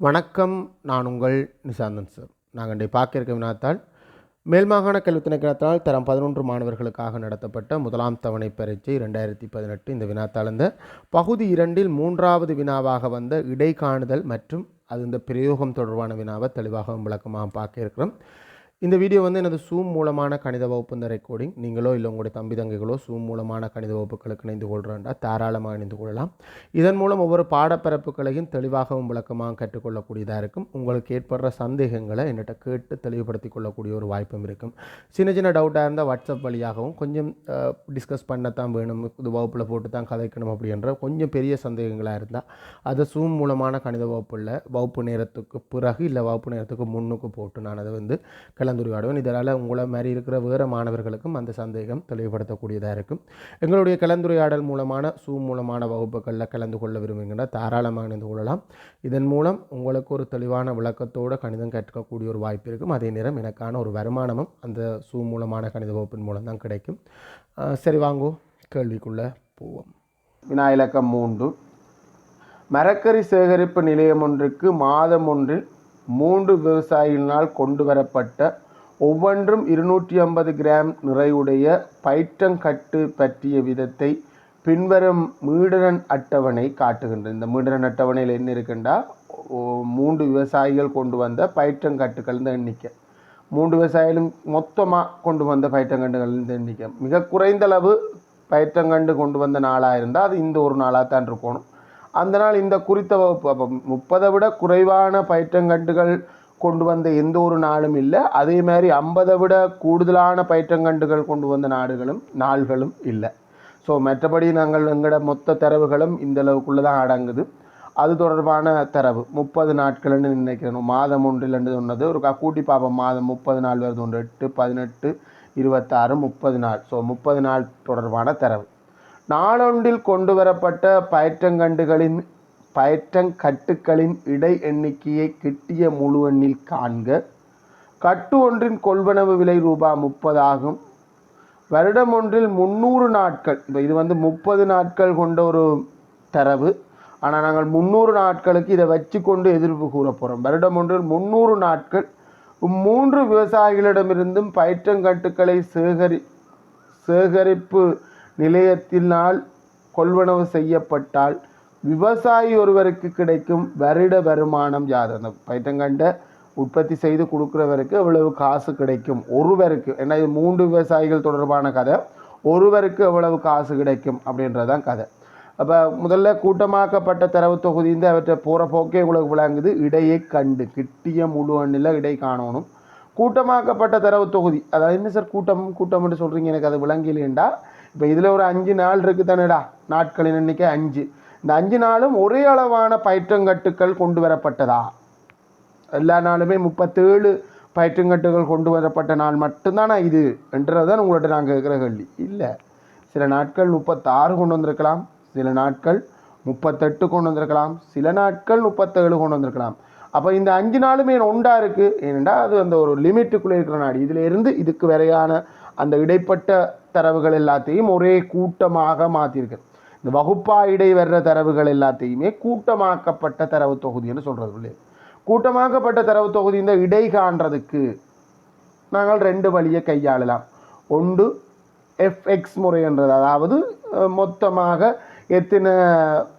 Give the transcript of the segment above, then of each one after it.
வணக்கம் நான் உங்கள் நிசாந்தன் சார். நாங்கள் இன்றைய பார்க்க இருக்க வினாத்தால் மேல்மாகாண கல்வி திணைக்களத்தால் தரம் பதினொன்று மாணவர்களுக்காக நடத்தப்பட்ட முதலாம் தவணை பரீட்சை ரெண்டாயிரத்தி பதினெட்டு இந்த வினாத்தாழ்ந்த பகுதி இரண்டில் மூன்றாவது வினாவாக வந்த இடைக்காணுதல் மற்றும் அது இந்த பிரயோகம் தொடர்பான வினாவை தெளிவாகவும் விளக்கமாக பார்க்க இருக்கிறோம். இந்த வீடியோ வந்து எனது சூம் மூலமான கணித வகுப்பு இந்த ரெக்கார்டிங் நீங்களோ இல்லை உங்களுடைய தம்பி தங்கைகளோ சூம் மூலமான கணித வகுப்புகளுக்கு இணைந்து கொள்கிறேன்டா தாராளமாக இணைந்து கொள்ளலாம். இதன் மூலம் ஒவ்வொரு பாடப்பரப்புகளையும் தெளிவாகவும் விளக்கமாக கற்றுக்கொள்ளக்கூடியதாக இருக்கும். உங்களுக்கு ஏற்படுற சந்தேகங்களை என்கிட்ட கேட்டு தெளிவுபடுத்தி கொள்ளக்கூடிய ஒரு வாய்ப்பும் இருக்கும். சின்ன சின்ன டவுட்டாக இருந்தால் வாட்ஸ்அப் வழியாகவும் கொஞ்சம் டிஸ்கஸ் பண்ணத்தான் வேணும் இது வகுப்பில் போட்டு தான் கதைக்கணும் அப்படின்ற கொஞ்சம் பெரிய சந்தேகங்களாக இருந்தால் அதை சூம் மூலமான கணித வகுப்பில் வகுப்பு நேரத்துக்கு பிறகு இல்லை வகுப்பு நேரத்துக்கு முன்னுக்கு போட்டு நான் அதை வந்து கலந்துரையாடுவேன் இதனால் உங்களை மாதிரி இருக்கிற வேறு மாணவர்களுக்கும் அந்த சந்தேகம் தெளிவுபடுத்தக்கூடியதாக இருக்கும். எங்களுடைய கலந்துரையாடல் மூலமான சூம் மூலமான வகுப்புகளில் கலந்து கொள்ள விரும்புகின்ற தாராளமாக இணைந்து கொள்ளலாம். இதன் மூலம் உங்களுக்கு ஒரு தெளிவான விளக்கத்தோடு கணிதம் கற்கக்கூடிய ஒரு வாய்ப்பு இருக்கும். அதே நேரம் எனக்கான ஒரு வருமானமும் அந்த சூம் மூலமான கணித வகுப்பின் மூலம் தான் கிடைக்கும். சரி வாங்கோ. கேள்விக்குள்ளே போவோம். வினா இலக்கம் மூன்று. மரக்கறி சேகரிப்பு நிலையம் ஒன்றுக்கு மாதம் ஒன்றில் மூன்று விவசாயிகளால் கொண்டு வரப்பட்ட ஒவ்வொன்றும் இருநூற்றி ஐம்பது கிராம் நிறையுடைய பயிற்றங்கட்டு பற்றிய விதத்தை பின்வரும் மீடரன் அட்டவணை காட்டுகின்றது. இந்த மீடரன் அட்டவணையில் என்ன இருக்குண்டா? மூன்று விவசாயிகள் கொண்டு வந்த பயிற்றங்கட்டுகள் இந்த எண்ணிக்கை. மூன்று விவசாயிகளும் மொத்தமாக கொண்டு வந்த பயிற்றங்கண்டுகள் இந்த எண்ணிக்கை. மிக குறைந்த அளவு பயிற்றங்கண்டு கொண்டு வந்த நாளாக இருந்தால் அது இந்த ஒரு நாளாக தான் இருக்கணும். அந்த நாள் இந்த குறித்த வகுப்பு அப்போ முப்பதை விட குறைவான பயிற்றங்கண்டுகள் கொண்டு வந்த எந்த ஒரு நாளும் இல்லை. அதே மாதிரி ஐம்பதை விட கூடுதலான பயிற்றங்கண்டுகள் கொண்டு வந்த நாடுகளும் நாள்களும் இல்லை. ஸோ மற்றபடி நாங்கள் எங்களோட மொத்த தரவுகளும் இந்த அளவுக்குள்ளே தான் அடங்குது. அது தொடர்பான தரவு முப்பது நாட்கள்னு நினைக்கிறோம் மாதம் ஒன்றில் என்று சொன்னது ஒரு க- கூட்டி பார்ப்போம். மாதம் முப்பது நாள் வருது ஒன்று எட்டு பதினெட்டு இருபத்தாறு முப்பது நாள். ஸோ முப்பது நாள் தொடர்பான தரவு. நாளொன்றில் கொண்டு வரப்பட்ட பயிற்றங்கண்டுகளின் பயிற்றங்கட்டுக்களின் இடை எண்ணிக்கையை கிட்டிய முழு எண்ணில் காண்க. கட்டு ஒன்றின் கொள்வனவு விலை ரூபா முப்பது ஆகும். வருடம் ஒன்றில் முந்நூறு நாட்கள் இப்போ இது வந்து முப்பது நாட்கள் கொண்ட ஒரு தரவு. ஆனால் நாங்கள் முந்நூறு நாட்களுக்கு இதை வச்சு கொண்டு எதிர்ப்பு கூற போகிறோம் வருடம் ஒன்றில் முந்நூறு நாட்கள் மூன்று விவசாயிகளிடமிருந்தும் பயிற்றங்கட்டுக்களை சேகரி சேகரிப்பு நிலையத்தினால் கொள்வனவு செய்யப்பட்டால் விவசாயி ஒருவருக்கு கிடைக்கும் வருட வருமானம் யாது அந்த பயிற்றங்கண்டை உற்பத்தி செய்து கொடுக்குறவருக்கு எவ்வளவு காசு கிடைக்கும்? ஒருவருக்கு. ஏன்னா இது மூன்று விவசாயிகள் தொடர்பான கதை. ஒருவருக்கு எவ்வளவு காசு கிடைக்கும்? அப்படின்றது தான் கதை. அப்போ முதல்ல கூட்டமாக்கப்பட்ட தரவு தொகுதி அவற்றை போகிற போக்கே உங்களுக்கு விளங்குது. இடையை கண்டு கிட்டிய முழு அண்ணில் இடை காணணும். கூட்டமாக்கப்பட்ட தரவு தொகுதி. அதாவது என்ன சார் கூட்டம்? கூட்டம்னு சொல்கிறீங்க எனக்கு அது விளங்கலையேண்டா? இப்போ இதில் ஒரு அஞ்சு நாள் இருக்குது தானேடா நாட்களின் எண்ணிக்கை அஞ்சு. இந்த அஞ்சு நாளும் ஒரே அளவான பயிற்றங்கட்டுக்கள் கொண்டு வரப்பட்டதா? எல்லா நாளுமே முப்பத்தேழு பயிற்றுங்கட்டுகள் கொண்டு வரப்பட்ட நாள் மட்டும்தானா இது? என்றதான் உங்கள்கிட்ட நாங்கள் கேட்குற கேள்வி. இல்லை. சில நாட்கள் முப்பத்தாறு கொண்டு வந்திருக்கலாம். சில நாட்கள் முப்பத்தெட்டு கொண்டு வந்திருக்கலாம். சில நாட்கள் முப்பத்தேழு கொண்டு வந்திருக்கலாம். அப்போ இந்த அஞ்சு நாளுமே ஒன்றா இருக்குது ஏனென்றால் அது அந்த ஒரு லிமிட்டுக்குள்ளே இருக்கிற நாடு. இதில் இருந்து இதுக்கு வரையான அந்த இடைப்பட்ட தரவுகள் எல்லாத்தையும் ஒரே கூட்டமாக மாற்றிருக்கு இந்த வகுப்பா இடை வர்ற தரவுகள் எல்லாத்தையுமே கூட்டமாக்கப்பட்ட தரவு தொகுதின்னு சொல்கிறது இல்லையா கூட்டமாக்கப்பட்ட தரவு தொகுதி இந்த இடை காண்றதுக்கு நாங்கள் ரெண்டு வழியை கையாளலாம். ஒன்று எஃப்எக்ஸ் முறைன்றது. அதாவது மொத்தமாக எத்தனை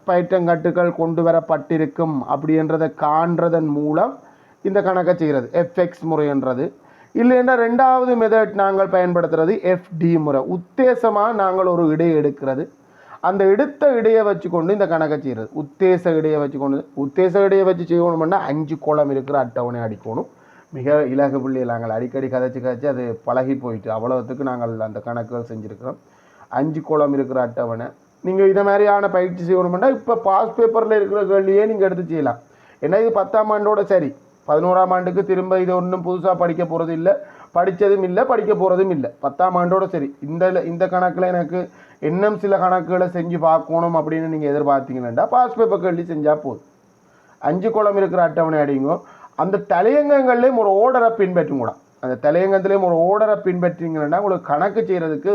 பயிற்றங்கட்டுகள் கொண்டு வரப்பட்டிருக்கும் அப்படின்றதை காண்றதன் மூலம் இந்த கணக்கை செய்கிறது. எஃப்எக்ஸ் முறைன்றது. இல்லைன்னா ரெண்டாவது மெத்தட் நாங்கள் பயன்படுத்துகிறது எஃப்டி முறை. உத்தேசமாக நாங்கள் ஒரு இடை எடுக்கிறது. அந்த எடுத்த இடையை வச்சுக்கொண்டு இந்த கணக்கை செய்கிறது உத்தேச இடையை வச்சுக்கொண்டு உத்தேச இடையை வச்சு செய்யணும்னா அஞ்சு கோலம் இருக்கிற அட்டவணை அடிக்கணும். மிக இலகு பிள்ளை நாங்கள் அடிக்கடி கதைச்சி கதைச்சி அது பழகி போயிட்டு அவ்வளோத்துக்கு நாங்கள் அந்த கணக்குகள் செஞ்சுருக்கிறோம். அஞ்சு கோலம் இருக்கிற அட்டவணை. நீங்கள் இதை மாதிரியான பயிற்சி செய்யணும்னா இப்போ பாஸ் பேப்பரில் இருக்கிற கேள்வியே நீங்கள் எடுத்து செய்யலாம். ஏன்னா இது பத்தாம் ஆண்டோட சரி. பதினோராம் ஆண்டுக்கு திரும்ப இது ஒன்றும் புதுசாக படிக்க போகிறது இல்லை. படித்ததும் இல்லை படிக்க போகிறதும் இல்லை. பத்தாம் ஆண்டோட சரி. இந்த இந்த கணக்கில் எனக்கு இன்னும் சில கணக்குகளை செஞ்சு பார்க்கணும் அப்படின்னு நீங்கள் எதிர்பார்த்தீங்கன்னா பாஸ் பேப்பர் கேள்வி செஞ்சால் போதும். அஞ்சு குளம் இருக்கிற அட்டவணை அடிங்கோ. அந்த தலையங்கங்கள்லேயும் ஒரு ஓர்டரை பின்பற்றும் கூட. அந்த தலையங்கத்துலேயும் ஒரு ஓர்டரை பின்பற்றிங்கன்னா உங்களுக்கு கணக்கு செய்கிறதுக்கு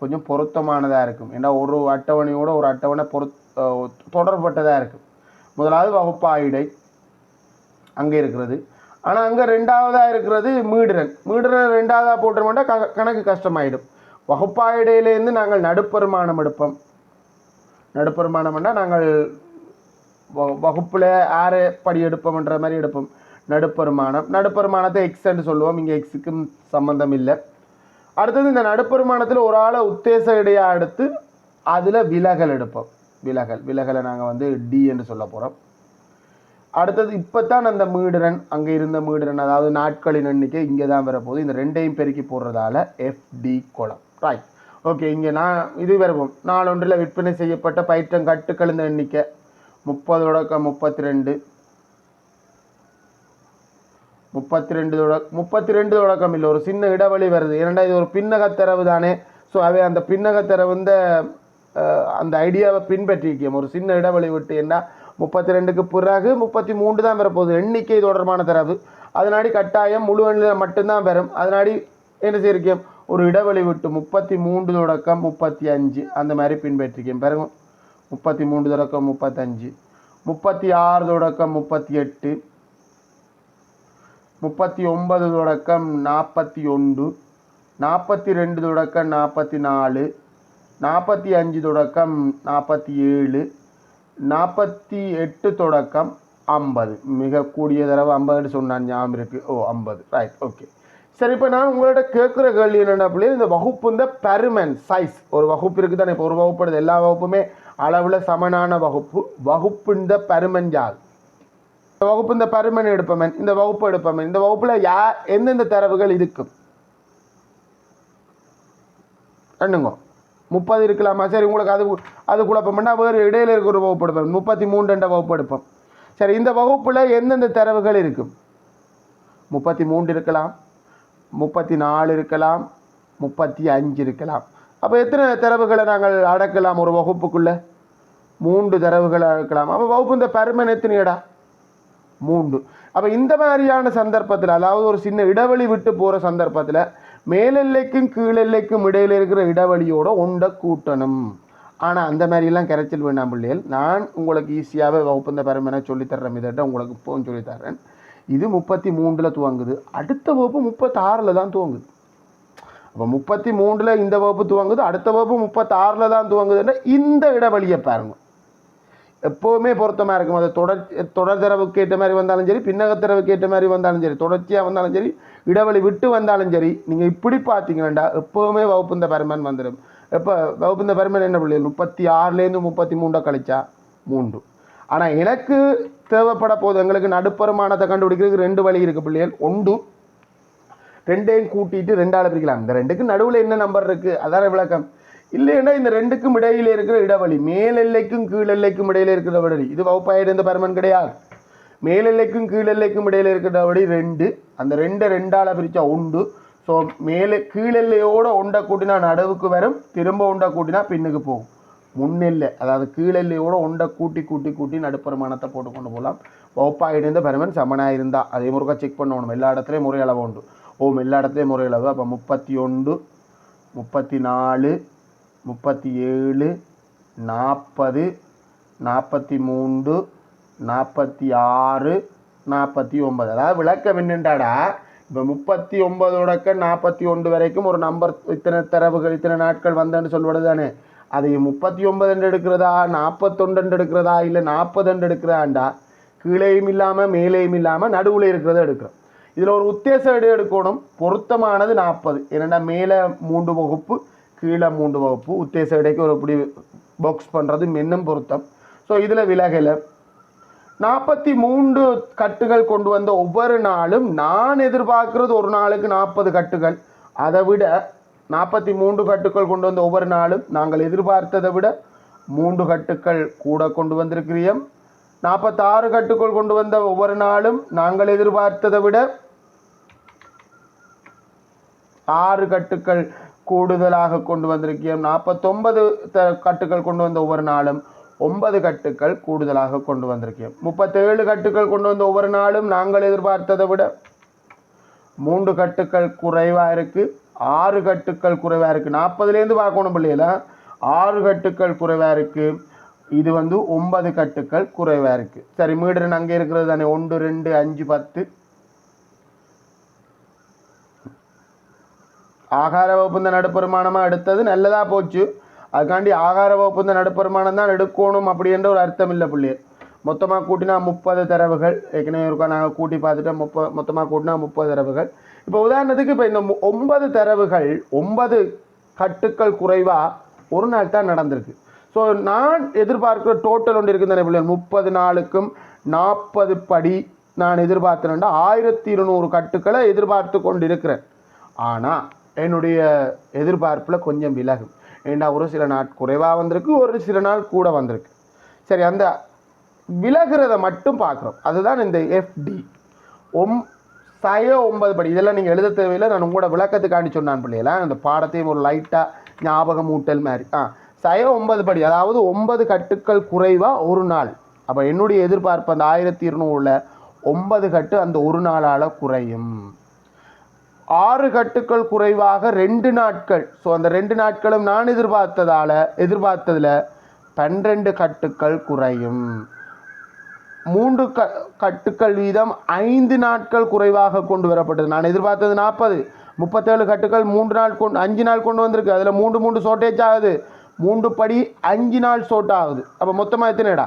கொஞ்சம் பொருத்தமானதாக இருக்கும். ஏன்னா ஒரு அட்டவணையோட ஒரு அட்டவணை பொருத் தொடர்பட்டதாக இருக்கும். முதலாவது வகுப்பாயிடை அங்கே இருக்கிறது. ஆனால் அங்கே ரெண்டாவதாக இருக்கிறது மீடுரன். மீடுரன் ரெண்டாவதாக போட்டுருமாட்டா க கணக்கு கஷ்டமாயிடும். வகுப்பாயிடையிலேருந்து நாங்கள் நடுப்பெருமானம் எடுப்போம். நடுப்பெருமானம்னா நாங்கள் வ- வகுப்பில் ஆறு படி எடுப்போம்ன்ற மாதிரி எடுப்போம். நடுப்பெருமானம். நடுப்பெருமானத்தை எக்ஸ்ன்னு சொல்லுவோம். இங்கே எக்ஸுக்கும் சம்மந்தம் இல்லை. அடுத்தது இந்த நடுப்பெருமானத்தில் ஒரு ஆளை உத்தேச இடையாக எடுத்து அதில் விலகல் எடுப்போம். விலகல். விலகலை நாங்கள் வந்து டி என்று சொல்ல போகிறோம் அடுத்தது இப்போ தான் அந்த மீடுரன் அங்கே இருந்த மீடுரன் அதாவது நாட்களின் எண்ணிக்கை இங்கே தான் வரப்போகுது. இந்த ரெண்டையும் பெருக்கி போடுறதால எஃப்டி குளம். ரைட் ஓகே இங்கே நான் இது வருவோம் நாளொன்றில் விற்பனை செய்யப்பட்ட பயிற்றம் கட்டுக்கழுந்த எண்ணிக்கை. முப்பது தொடக்கம் முப்பத்தி ரெண்டு முப்பத்தி ரெண்டு தொட முப்பத்தி ரெண்டு தொடக்கம் இல்லை ஒரு சின்ன இடைவெளி வருது. ஏன்னா இது ஒரு பின்னகத்தரவு தானே. ஸோ அவை அந்த பின்னகத்தரவு இந்த அந்த ஐடியாவை பின்பற்றிக்கும் ஒரு சின்ன இடைவெளி விட்டு என்ன முப்பத்தி ரெண்டுக்கு பிறகு முப்பத்தி மூன்று தான் பெறப்போகுது எண்ணிக்கை தொடர்பான தரவு. அதனாடி கட்டாயம் முழு எண்ணில் மட்டும்தான் பெறும் அதனாடி என்ன செய்யிருக்கேன் ஒரு இடைவெளி விட்டு முப்பத்தி மூன்று தொடக்கம் முப்பத்தி அஞ்சு அந்த மாதிரி பின்பற்றிக்கோம் பாருங்க. முப்பத்தி மூன்று தொடக்கம் முப்பத்தஞ்சு. முப்பத்தி ஆறு தொடக்கம் முப்பத்தி எட்டு முப்பத்தி ஒன்பது தொடக்கம் நாற்பத்தி ஒன்று நாற்பத்தி ரெண்டு தொடக்கம் நாற்பத்தி நாலு நாற்பத்தி அஞ்சு தொடக்கம் நாற்பத்தி ஏழு நாற்பத்தி எட்டு தொடக்கம் ஐம்பது. மிக கூடிய தடவை ஐம்பதுன்னு சொன்னான் ஞாபகம் இருக்குது ஓ ஐம்பது. ரைட் ஓகே சரி இப்போ நான் உங்கள்ட்ட கேட்குற கேள்வி என்னென்ன பிள்ளைங்க இந்த வகுப்பு இந்த பெருமன் சைஸ் ஒரு வகுப்பு இருக்குது தானே இப்போ ஒரு வகுப்பு எடுத்து எல்லா வகுப்புமே அளவில் சமனான வகுப்பு. வகுப்பு இந்த பெருமன் ஜால் இந்த வகுப்பு இந்த பெருமன் எடுப்பமன் இந்த வகுப்பு எடுப்பமன் இந்த வகுப்பில் யா எந்தெந்த தரவுகள் இருக்கும் பண்ணுங்க முப்பது இருக்கலாமா? சரி உங்களுக்கு அது அது குழப்பம்னா வேறு இடையில இருக்கிற ஒரு வகுப்பு எடுப்போம். முப்பத்தி மூன்றுன்ற வகுப்பு எடுப்போம். சரி இந்த வகுப்பில் எந்தெந்த தரவுகள் இருக்கும்? முப்பத்தி மூன்று இருக்கலாம் முப்பத்தி நாலு இருக்கலாம் முப்பத்தி அஞ்சு இருக்கலாம். அப்போ எத்தனை தரவுகளை நாங்கள் அடக்கலாம் ஒரு வகுப்புக்குள்ளே? மூன்று தரவுகளை அடக்கலாம். அப்போ வகுப்பு இந்த பருமன் எத்தனையடா? மூன்று. அப்போ இந்த மாதிரியான சந்தர்ப்பத்தில் அதாவது ஒரு சின்ன இடைவெளி விட்டு போகிற சந்தர்ப்பத்தில் மேலெல்லைக்கும் கீழெல்லைக்கும் இடையில இருக்கிற இடைவெளியோட ஒண்ட கூட்டணும். ஆனால் அந்த மாதிரிலாம் கரைச்சல் வேண்டாம் பிள்ளைகள். நான் உங்களுக்கு ஈஸியாகவே வகுப்பு இந்த பரமனை சொல்லித்தர்றேன் இதட்ட உங்களுக்கு இப்போவும் சொல்லித்தர்றேன் இது முப்பத்தி மூன்றில் துவங்குது. அடுத்த வகுப்பு முப்பத்தாறில் தான் துவங்குது. அப்போ முப்பத்தி மூன்றில் இந்த வகுப்பு துவங்குது அடுத்த வகுப்பு முப்பத்தாறில் தான் துவங்குதுன்னா இந்த இடைவெளியை பாருங்கள் எப்போவுமே பொருத்தமாக இருக்கும். அது தொடர் தொடர் தரவுக்கு ஏற்ற மாதிரி வந்தாலும் சரி பின்னகத்தரவுக்கு ஏற்ற மாதிரி வந்தாலும் சரி தொடர்ச்சியாக வந்தாலும் சரி இடைவெளி விட்டு வந்தாலும் சரி நீங்கள் இப்படி பார்த்தீங்கன்னா எப்போவுமே வகுப்புந்த பருமன் வந்துடும் எப்போ? வகுப்புந்த பருமன் என்ன பிள்ளைகள் முப்பத்தி ஆறுலேருந்து முப்பத்தி மூண்டை கழிச்சா மூன்று. ஆனால் எனக்கு தேவைப்பட போது எங்களுக்கு நடுப்பருமானத்தை கண்டுபிடிக்கிறதுக்கு ரெண்டு வழி இருக்குது பிள்ளைகள் ஒன்று ரெண்டையும் கூட்டிட்டு ரெண்டால் பிரிக்கலாம். இந்த ரெண்டுக்கு நடுவில் என்ன நம்பர் இருக்குது அதான விளக்கம். இல்லைன்னா இந்த ரெண்டுக்கும் இடையில இருக்கிற இடைவெளி மேல் எல்லைக்கும் கீழ் எல்லைக்கும் இடையில இருக்கிற இடைவெளி. இது வகுப்பாயிரம் இந்த பருமன் கிடையாது. மேலெல்லைக்கும் கீழெல்லைக்கும் இடையில இருக்கிறபடி ரெண்டு. அந்த ரெண்டை ரெண்டால பிரிச்சா உண்டு. ஸோ மேலே கீழெல்லையோட உண்டை கூட்டினா நடுவுக்கு வரும் திரும்ப உண்டை கூட்டினா பின்னுக்கு போகும். முன்னெல்லை அதாவது கீழெல்லையோட உண்டை கூட்டி கூட்டி கூட்டி நடுப்பருமானத்தை போட்டு கொண்டு போகலாம். வகுப்பாக இருந்த பருமன் சமனாக இருந்தால் அதே முருகா செக் பண்ணணும். எல்லா இடத்துலையும் முறை அளவு உண்டு. ஓம் எல்லா இடத்துலையும் முறை அளவு அப்போ முப்பத்தி ஒன்று முப்பத்தி நாலு முப்பத்தி ஏழு நாற்பது நாற்பத்தி மூன்று நாற்பத்தி ஆறு நாற்பத்தி ஒன்பது. அதாவது விளக்கம் என்னண்டாடா இப்போ முப்பத்தி ஒன்பதோடக்க நாற்பத்தி ஒன்று வரைக்கும் ஒரு நம்பர் இத்தனை தரவுகள் இத்தனை நாட்கள் வந்தேன்னு சொல்வது தானே அது முப்பத்தி ஒன்பது எடுக்கிறதா? நாற்பத்தொண்டு எடுக்கிறதா? இல்லை நாற்பது எடுக்கிறாண்டா கீழேயும் இல்லாமல் மேலேயும் இல்லாமல் நடுவில் இருக்கிறத எடுக்கிறோம். இதில் ஒரு உத்தேச எடு எடுக்கணும். பொருத்தமானது நாற்பது. ஏன்னா மேலே மூன்று வகுப்பு கீழே மூன்று வகுப்பு. உத்தேச இடைக்கு ஒரு இப்படி பாக்ஸ் பண்ணுறது மென்னும் பொருத்தம். ஸோ இதில் விலகலை. நாற்பத்தி மூன்று கட்டுகள் கொண்டு வந்த ஒவ்வொரு நாளும் நான் எதிர்பார்க்கிறது ஒரு நாளுக்கு நாற்பது கட்டுகள். அதை விட நாற்பத்தி மூன்று கட்டுக்கள் கொண்டு வந்த ஒவ்வொரு நாளும் நாங்கள் எதிர்பார்த்ததை விட மூன்று கட்டுக்கள் கூட கொண்டு வந்திருக்கிறோம் நாற்பத்தாறு கட்டுக்கள் கொண்டு வந்த ஒவ்வொரு நாளும் நாங்கள் எதிர்பார்த்ததை விட ஆறு கட்டுக்கள் கூடுதலாக கொண்டு வந்திருக்கிறோம். நாற்பத்தொன்பது த கட்டுக்கள் கொண்டு வந்த ஒவ்வொரு நாளும் ஒன்பது கட்டுக்கள் கூடுதலாக கொண்டு வந்திருக்கேன் முப்பத்தேழு கட்டுக்கள் கொண்டு வந்த ஒவ்வொரு நாளும் நாங்கள் எதிர்பார்த்ததை விட மூன்று கட்டுக்கள் குறைவாக இருக்குது ஆறு கட்டுக்கள் குறைவாக இருக்குது நாற்பதுலேருந்து பார்க்கணும் பிள்ளைகளா. ஆறு கட்டுக்கள் குறைவாக இருக்குது இது வந்து ஒன்பது கட்டுக்கள் குறைவாக இருக்குது சரி மீடுறன் அங்கே இருக்கிறது தானே. ஒன்று ரெண்டு அஞ்சு பத்து. ஆகார வகுப்பு இந்த நடுப்பெருமானமாக எடுத்தது. நல்லதாக போச்சு. அதுக்காண்டி ஆகார வகுப்பு நடுப்பெருமானம் தான் எடுக்கணும் அப்படின்ற ஒரு அர்த்தம் இல்லை பிள்ளையர் மொத்தமாக கூட்டினா முப்பது தரவுகள். ஏற்கனவே இருக்கா நாங்கள் கூட்டி பார்த்துட்டு முப்ப மொத்தமாக கூட்டினா முப்பது தரவுகள். இப்போ உதாரணத்துக்கு இப்போ இந்த ஒன்பது தரவுகள் ஒன்பது கட்டுக்கள் குறைவாக ஒரு நாள் தான் நடந்திருக்கு. ஸோ நான் எதிர்பார்க்குற டோட்டல் ஒன்று இருக்குது பிள்ளைகள் முப்பது நாளுக்கும் நாற்பது படி நான் எதிர்பார்த்தேன்டா ஆயிரத்தி இருநூறு கட்டுக்களை எதிர்பார்த்து கொண்டு இருக்கிறேன் ஆனால் என்னுடைய எதிர்பார்ப்பில் கொஞ்சம் விலகும். ஏன்னா ஒரு சில நாள் குறைவாக வந்திருக்கு ஒரு சில நாள் கூட வந்திருக்கு. சரி அந்த விலகிறத மட்டும் பார்க்குறோம். அதுதான் இந்த எஃப்டி ஒம் சய ஒன்பது படி. இதெல்லாம் நீங்கள் எழுத தேவையில்லை. நான் உங்களோட விளக்கத்துக்காண்டி சொன்னான் பிள்ளைகளா. அந்த பாடத்தையும் ஒரு லைட்டாக ஞாபகம் ஊட்டல் மாதிரி. ஆ சய ஒன்பது படி. அதாவது ஒன்பது கட்டுக்கள் குறைவாக ஒரு நாள். அப்போ என்னுடைய எதிர்பார்ப்பு அந்த ஆயிரத்தி இருநூறுல ஒன்பது கட்டு அந்த ஒரு நாளால் குறையும். ஆறு கட்டுக்கள் குறைவாக ரெண்டு நாட்கள். ஸோ அந்த ரெண்டு நாட்களும் நான் எதிர்பார்த்ததால் எதிர்பார்த்ததில் பன்னிரெண்டு கட்டுக்கள் குறையும். மூன்று க கட்டுக்கள் வீதம் ஐந்து நாட்கள் குறைவாக கொண்டு வரப்பட்டது. நான் எதிர்பார்த்தது நாற்பது முப்பத்தேழு கட்டுக்கள் மூன்று நாள் கொண்டு அஞ்சு நாள் கொண்டு வந்திருக்கு. அதில் மூன்று மூன்று ஷோர்டேஜ் ஆகுது. மூன்று படி அஞ்சு நாள் ஷோர்ட் ஆகுது. அப்போ மொத்தமாக எத்தனைடா?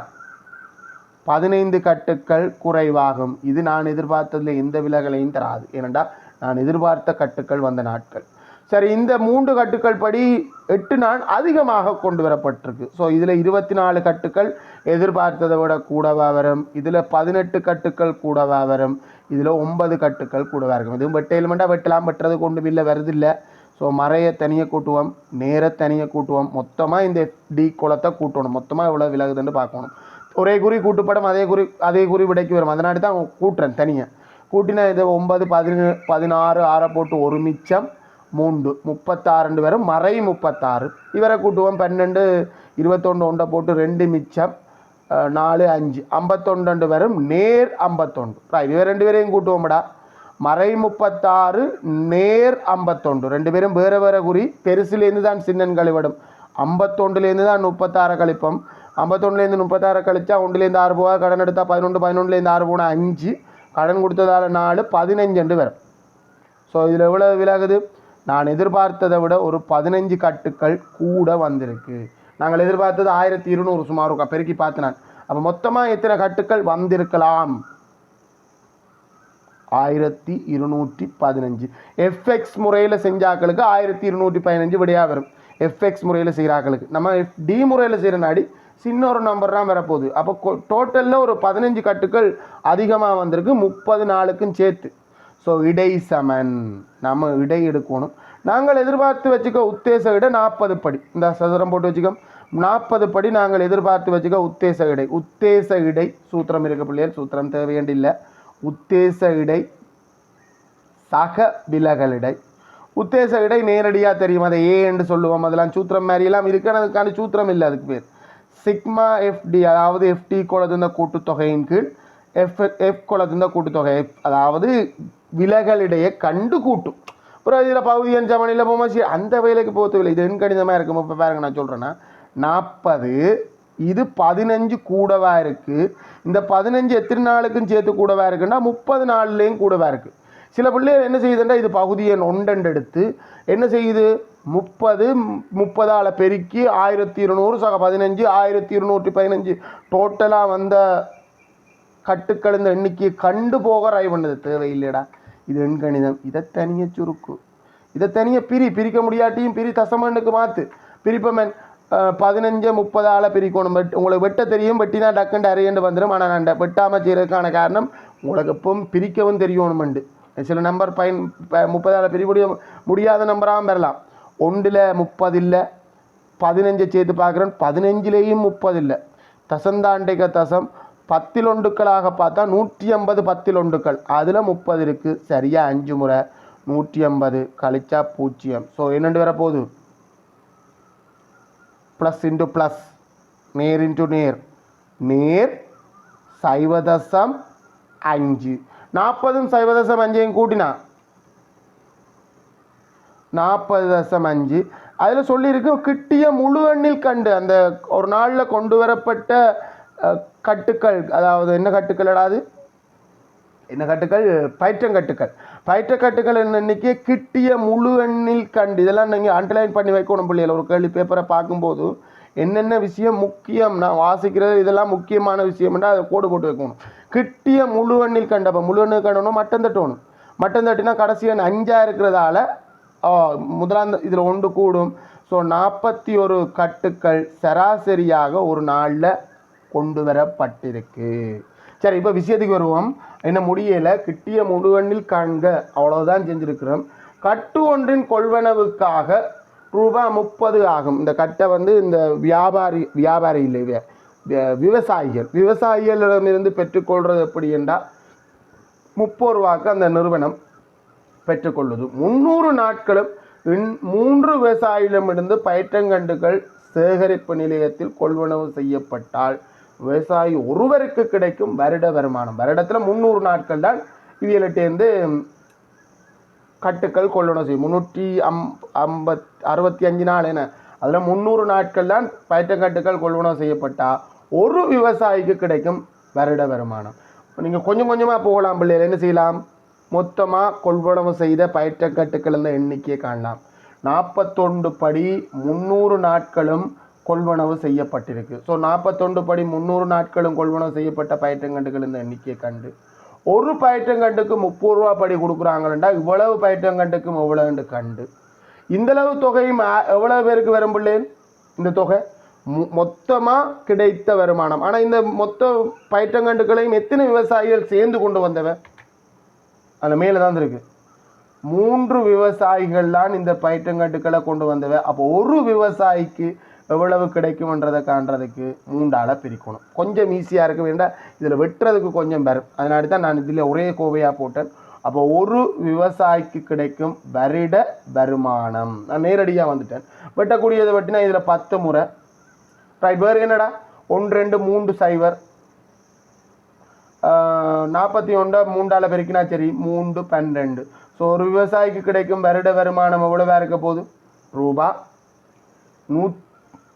பதினைந்து கட்டுக்கள் குறைவாகும். இது நான் எதிர்பார்த்ததில் எந்த விலகலையும் தராது. ஏனென்றால் நான் எதிர்பார்த்த கட்டுக்கள் வந்த நாட்கள். சரி இந்த மூன்று கட்டுக்கள் படி எட்டு நாள் அதிகமாக கொண்டு வரப்பட்டிருக்கு. ஸோ இதில் இருபத்தி நாலு கட்டுக்கள் எதிர்பார்த்ததை விட கூடவா வரும்? இதில் பதினெட்டு கட்டுக்கள் கூடவா வரும்? இதில் ஒன்பது கட்டுக்கள் கூடவா இருக்கும்? இதுவும் வெட்ட எலிமெண்ட்டாக வெட்டலாம். வெட்டுறது கொண்டு இல்லை. வருதில்லை ஸோ மறைய தனியாக கூட்டுவோம். நேர தனியாக கூட்டுவோம். மொத்தமாக இந்த டி குளத்தை கூட்டணும். மொத்தமாக எவ்வளோ விலகுதுன்னு பார்க்கணும். ஒரே குறி கூட்டுப்படம். அதே குறி அதே குறி விடைக்கு வரும். அதனாடி தான் கூட்டுறேன் தனியாக கூட்டினா இது ஒன்பது பதினேழு பதினாறு ஆறை போட்டு ஒரு மிச்சம் மூன்று. முப்பத்தாறுண்டு வரும் மறை முப்பத்தாறு. இவரை கூட்டுவோம். பன்னெண்டு இருபத்தொன்று ஒன்றை போட்டு ரெண்டு மிச்சம் நாலு அஞ்சு. ஐம்பத்தொண்டு வரும் நேர் ஐம்பத்தொண்டு ரைட் இவர் ரெண்டு பேரையும் கூட்டுவோம்டா. மறை முப்பத்தாறு நேர் ஐம்பத்தொண்டு ரெண்டு பேரும் வேறு வேறு குறி. பெருசுலேருந்து தான் சின்னன் கழிவிடும். ஐம்பத்தொண்டுலேருந்து தான் முப்பத்தாறு கழிப்போம். ஐம்பத்தொன்னுலேருந்து முப்பத்தாறு கழிச்சா ஒன்றுலேருந்து ஆறு போவா கடன் எடுத்தால் பதினொன்று பதினொன்றுலேருந்து ஆறு போனால் அஞ்சு. கடன் கொடுத்ததால் நாலு பதினஞ்சு வரும். ஸோ இதில் எவ்வளோ விலகுது? நான் எதிர்பார்த்ததை விட ஒரு பதினஞ்சு கட்டுக்கள் கூட வந்திருக்கு. நாங்கள் எதிர்பார்த்தது ஆயிரத்தி இருநூறு சுமார் இருக்கா பெருக்கி பார்த்து நான் அப்போ மொத்தமாக எத்தனை கட்டுக்கள் வந்திருக்கலாம்? ஆயிரத்தி இருநூற்றி பதினஞ்சு. எஃப்எக்ஸ் முறையில் செஞ்சாக்களுக்கு ஆயிரத்தி இருநூற்றி பதினஞ்சு விடையாக வரும். எஃப்எக்ஸ் முறையில் செய்கிறாக்களுக்கு நம்ம டி முறையில் செய்கிற நாடி சின்ன ஒரு நம்பர் தான் வரப்போகுது. அப்போ டோட்டலில் ஒரு பதினஞ்சு கட்டுக்கள் அதிகமாக வந்திருக்கு. முப்பது நாளுக்கும் சேர்த்து. ஸோ இடை சமன். நம்ம இடை எடுக்கணும். நாங்கள் எதிர்பார்த்து வச்சுக்க உத்தேச இடை நாற்பது படி. இந்த சதுரம் போட்டு வச்சுக்கோ நாற்பது படி நாங்கள் எதிர்பார்த்து வச்சுக்க உத்தேச இடை. உத்தேச இடை சூத்திரம் இருக்க பிள்ளைகள் சூத்திரம் தேவையண்டில்லை உத்தேச இடை சக விலகல் இடை. உத்தேச இடை நேரடியாக தெரியும். அதை ஏ என்று சொல்லுவோம். அதெல்லாம் சூத்திரம் மாதிரியெல்லாம் இருக்கு அதுக்கான சூத்திரம் இல்லை அதுக்கு பேர். சிக்மா எஃப்டி அதாவது எஃப்டி கொலதுந்த கூட்டுத்தொகையின் கீழ் எஃப் எஃப் கொலதுந்த கூட்டுத்தொகை அதாவது விலகலிடையே கண்டு கூட்டும் அப்புறம் இதில் பகுதியன் சமனில் போமாச்சு அந்த வேலைக்கு போகத்தவில்லை. இது என் கணிதமாக இருக்கும். இப்போ பாருங்க நான் சொல்கிறேன்னா நாற்பது இது பதினஞ்சு கூடவா இருக்குது இந்த பதினஞ்சு எத்தனை நாளுக்கும் சேர்த்து கூடவா இருக்குன்னா முப்பது நாள்லேயும் கூடவா இருக்குது சில பிள்ளைகள் என்ன செய்யுதுன்னா இது பகுதியை எண் ஒன்றெண்டு எடுத்து என்ன செய்யுது? முப்பது முப்பதால் பெருக்கி ஆயிரத்தி இருநூறு சக பதினஞ்சு ஆயிரத்தி இருநூற்றி பதினஞ்சு. டோட்டலாக வந்த கட்டுக்கள் இந்த எண்ணிக்கையை கண்டு போக ரை பண்ணது. தேவையில்லைடா. இது எண்கணிதம் இதை தனியாக சுருக்கு. இதை தனியாக பிரி. பிரிக்க முடியாட்டியும் பிரி. தசமண்ணுக்கு மாற்று பிரிப்பமன் பதினஞ்சு முப்பதால் பிரிக்கணும். வெட் உங்களுக்கு வெட்ட தெரியும். வெட்டினா டக்குண்டு அரையண்டு வந்துடும் ஆனால் நான் வெட்டாமல் செய்கிறதுக்கான காரணம் உங்களுக்கு எப்பவும் பிரிக்கவும் தெரியணுமெண்டு சில நம்பர் பயன் முப்பதால் பிரிக்க முடிய முடியாத நம்பராகவும் பெறலாம். ஒன்றில் முப்பது இல்லை. பதினஞ்சை சேர்த்து பார்க்குறேன். பதினஞ்சிலேயும் முப்பது இல்லை. தசந்தாண்டிக தசம் பத்தில் ஒண்டுக்களாக பார்த்தா நூற்றி ஐம்பது பத்தில் ஒண்டுக்கள் அதில் முப்பது இருக்குது சரியாக அஞ்சு முறை. நூற்றி ஐம்பது. கழிச்சா பூஜ்ஜியம். ஸோ என்னென்று வரப்போகுது? ப்ளஸ் இன்ட்டு ப்ளஸ் நேர் இன்ட்டு நேர். நேர் சைவதசம் அஞ்சு. நாற்பதும் சைவதசம் அஞ்சையும் கூட்டினா நாற்பது தசம் அஞ்சு. அதில் சொல்லியிருக்கு கிட்டிய முழு எண்ணில் கண்டு. அந்த ஒரு நாளில் கொண்டு வரப்பட்ட கட்டுக்கள் அதாவது என்ன கட்டுக்கள் அடாது என்ன கட்டுக்கள்? பயிற்றங்கட்டுக்கள். பயிற்றக்கட்டுக்கள் எண்ணிக்கை கிட்டிய முழு எண்ணில் கண்டு. இதெல்லாம் நீங்கள் அண்டர்லைன் பண்ணி வைக்கணும் பிள்ளைகள். ஒரு கேள்வி பேப்பரை பார்க்கும்போது என்னென்ன விஷயம் முக்கியம்? நான் வாசிக்கிறது இதெல்லாம் முக்கியமான விஷயம்னா அதை கோடு போட்டு வைக்கணும். கிட்டிய முழு எண்ணில் கண்டு. அப்போ முழு எண்ணில் கண்டணும் மட்டம் தட்டணும் மட்டம் தட்டினா கடைசி எண் அஞ்சாக இருக்கிறதால முதலாம் இதில் ஒன்று கூடும். ஸோ நாற்பத்தி ஒரு கட்டுக்கள் சராசரியாக ஒரு நாளில் கொண்டு வரப்பட்டிருக்கு. சரி இப்போ விஷயத்துக்கு வருவோம். என்ன முடியலை? கிட்டிய முழுவண்ணில் காண்க. அவ்வளோதான் செஞ்சுருக்கிறோம். கட்டு ஒன்றின் கொள்வனவுக்காக ரூபா முப்பது ஆகும். இந்த கட்டை வந்து இந்த வியாபாரி வியாபாரி இல்லை வி- விவசாயிகள். விவசாயிகளிடமிருந்து பெற்றுக்கொள்வது எப்படி என்றால் முப்பது ரூபாய்க்கு அந்த நிறுவனம் பெற்றுக்கொள்வது முந்நூறு நாட்களும் இன் மூன்று விவசாயியிடமிருந்து பயிற்றங்கண்டுகள் சேகரிப்பு நிலையத்தில் கொள்வனவு செய்யப்பட்டால் விவசாயி ஒருவருக்கு கிடைக்கும் வருட வருமானம். வருடத்தில் முந்நூறு நாட்கள் தான் இவியலிட்டேருந்து கட்டுக்கள் கொள்ளணும் செய்யும். முந்நூற்றி அம் ஐம்பத் அறுபத்தி அஞ்சு நாள் என்ன? அதில் முந்நூறு நாட்கள் தான் பயிற்றங்கட்டுக்கள் கொள்வனவு செய்யப்பட்டால் ஒரு விவசாயிக்கு கிடைக்கும் வருட வருமானம். நீங்கள் கொஞ்சம் கொஞ்சமாக போகலாம் பிள்ளைகள். என்ன செய்யலாம்? மொத்தமாக கொள்வனவு செய்த பயிற்றக்கட்டுக்கள் இந்த எண்ணிக்கையை காணலாம். நாற்பத்தொண்டு படி முந்நூறு நாட்களும் கொள்வனவு செய்யப்பட்டிருக்கு. ஸோ நாற்பத்தொண்டு படி முந்நூறு நாட்களும் கொள்வனவு செய்யப்பட்ட பயிற்றங்கண்டுகள் இந்த எண்ணிக்கையை கண்டு. ஒரு பயிற்றங்கண்டுக்கு முப்பது ரூபா படி கொடுக்குறாங்கன்னா இவ்வளவு பயிற்றங்கண்டுக்கும் எவ்வளவுண்டு கண்டு. இந்தளவு தொகையும் எவ்வளவு பேருக்கு வரும் பிள்ளைகள் இந்த தொகை மொத்தமாக கிடைத்த வருமானம். ஆனால் இந்த மொத்த பயிற்றங்கண்டுகளையும் எத்தனை விவசாயிகள் சேர்ந்து கொண்டு வந்தவன்? அதில் மேலே தான் இருக்கு. மூன்று விவசாயிகள் தான் இந்த பயிற்றங்கட்டுக்களை கொண்டு வந்தவை. அப்போ ஒரு விவசாயிக்கு எவ்வளவு கிடைக்கும்ன்றதை காண்றதுக்கு மூண்டால பிரிக்கணும். கொஞ்சம் ஈஸியாக இருக்க வேண்டாம் இதில் வெட்டுறதுக்கு கொஞ்சம் வரும் அதனால தான் நான் இதில் ஒரே கோவையாக போட்டேன். அப்போ ஒரு விவசாயிக்கு கிடைக்கும் வருட வருமானம். நான் நேரடியாக வந்துட்டேன். வெட்டக்கூடியதை வெட்டினா இதில் பத்து முறை. ரைட் வேறு என்னடா? ஒன்று ரெண்டு மூன்று சைவர் நாற்பத்தி ஒன்றை மூன்றால் பெருக்கினா சரி மூன்று பன்னெண்டு ஸோ ஒரு விவசாயிக்கு கிடைக்கும் வருட வருமானம் எவ்வளோவா இருக்க போகுது? ரூபா. நூ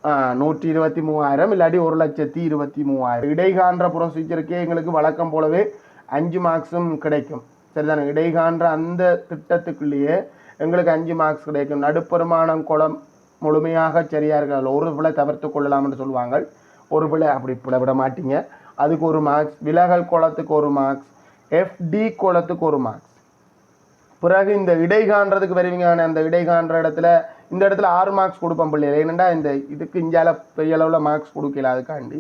ஆ, நூற்றி இருபத்தி மூவாயிரம் இல்லாட்டி ஒரு லட்சத்தி இருபத்தி மூவாயிரம். இடைகான்ற ப்ரொசீஜருக்கே எங்களுக்கு வழக்கம் போலவே அஞ்சு மார்க்ஸும் கிடைக்கும். சரிதானே? இடைகான்ற அந்த திட்டத்துக்குள்ளேயே எங்களுக்கு அஞ்சு மார்க்ஸ் கிடைக்கும். நடுப்பெருமானம் குளம் முழுமையாக சரியாக இருக்கிறது ஒரு பிள்ளை தவிர்த்து கொள்ளலாம்னு சொல்லுவாங்க. ஒரு பிள்ளை அப்படி பிள்ளை விட மாட்டீங்க. அதுக்கு ஒரு மார்க்ஸ் விலகல் குளத்துக்கு ஒரு மார்க்ஸ் எஃப்டி குளத்துக்கு ஒரு மார்க்ஸ் பிறகு இந்த இடை காண்றதுக்கு வருவீங்க அந்த இடை காண்ற இடத்துல இந்த இடத்துல ஆறு மார்க்ஸ் கொடுப்போம் பிள்ளைகள். ஏனெண்டா இந்த இதுக்கு இந்தியாவில் பெரிய அளவில் மார்க்ஸ் கொடுக்கல அதுக்காண்டி.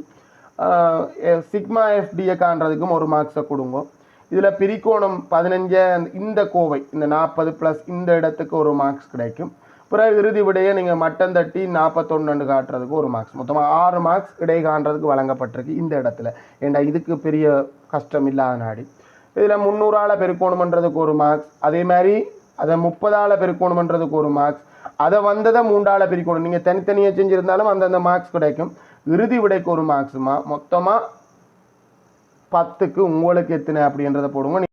சிக்மா எஃப்டியை காண்றதுக்கும் ஒரு மார்க்ஸை கொடுங்க. இதில் பிரிக்கோணம் பதினஞ்சு இந்த கோவை இந்த நாற்பது ப்ளஸ் இந்த இடத்துக்கு ஒரு மார்க்ஸ் கிடைக்கும். பிறகு இறுதி விடையை நீங்கள் மட்டம் தட்டி நாற்பத்தொன்னு காட்டுறதுக்கு ஒரு மார்க்ஸ் மொத்தமாக ஆறு மார்க்ஸ் இடை காண்றதுக்கு வழங்கப்பட்டிருக்கு இந்த இடத்துல. ஏண்டா இதுக்கு பெரிய கஷ்டம் இல்லாத நாடி. இதில் முந்நூறால் பெருக்கணுமன்றதுக்கு ஒரு மார்க்ஸ் அதே மாதிரி அதை முப்பதால் பெருக்கணுமன்றதுக்கு ஒரு மார்க்ஸ் அதை வந்ததை மூன்றால் பிரிக்கணும். நீங்கள் தனித்தனியாக செஞ்சுருந்தாலும் அந்தந்த மார்க்ஸ் கிடைக்கும். இறுதி விடைக்கு ஒரு மார்க்ஸுமா மொத்தமாக பத்துக்கு உங்களுக்கு எத்தனை அப்படின்றத போடுங்க.